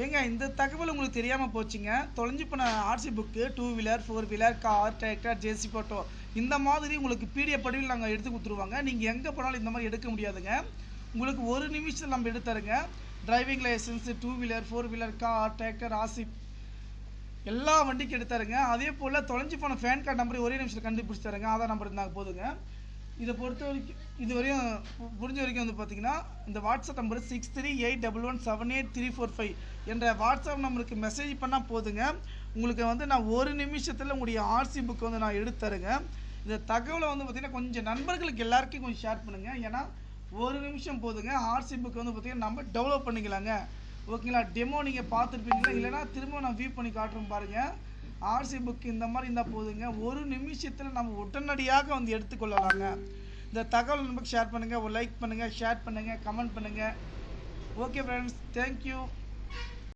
ஏங்க இந்த தகவல் உங்களுக்கு தெரியாமல் போச்சுங்க. தொலைஞ்சு போன RC book two wheeler four wheeler car tractor JC photo இந்த மாதிரி உங்களுக்கு பிடிஎஃப் படிவில் நாங்கள் எடுத்து கொடுத்துருவாங்க. நீங்கள் எங்கே போனாலும் இந்த மாதிரி எடுக்க முடியாதுங்க. உங்களுக்கு ஒரு நிமிஷத்தில் நம்ம எடுத்துருங்க driving licence two wheeler four wheeler car tractor RC எல்லா வண்டிக்கும் எடுத்தாருங்க அதே போல் தொலைஞ்சு போன ஃபேன் கார்டு நம்பர் ஒரே நிமிஷத்தில் கண்டுபிடிச்சி தருங்க. ஆதார் நம்பர் இருந்தால் போதுங்க. இதை பொறுத்த வரைக்கும் இது வரையும் புரிஞ்ச வரைக்கும் வந்து பார்த்தீங்கன்னா இந்த WhatsApp number six three eight double one seven eight three four five என்ற வாட்ஸ்அப் நம்பருக்கு மெசேஜ் பண்ணால் போதுங்க. உங்களுக்கு வந்து நான் ஒரு நிமிஷத்தில் உங்களுடைய ஆர்சி புக் வந்து நான் எடுத்து தருங்க. இந்த தகவலை வந்து பார்த்தீங்கன்னா கொஞ்சம் நண்பர்களுக்கு எல்லாருக்கும் கொஞ்சம் ஷேர் பண்ணுங்கள் ஏன்னா ஒரு நிமிஷம் போதுங்க. ஆர்சி புக் வந்து பார்த்தீங்கன்னா நம்ம டெவலப் பண்ணிக்கலாங்க. ஓகேங்களா? டெமோ நீங்கள் பார்த்துருப்பீங்களா? இல்லைன்னா திரும்ப நான் வியூ பண்ணி காட்டுறோம் பாருங்கள் ஆர்சி புக் இந்த மாதிரி இருந்தால் போதுங்க. ஒரு நிமிஷத்தில் நம்ம உடனடியாக வந்து எடுத்துக்கொள்ளலாங்க. இந்த தகவல் நமக்கு ஷேர் பண்ணுங்கள் ஒரு லைக் பண்ணுங்கள் ஷேர் பண்ணுங்கள் கமெண்ட் பண்ணுங்கள் ஓகே ஃப்ரெண்ட்ஸ் தேங்க்யூ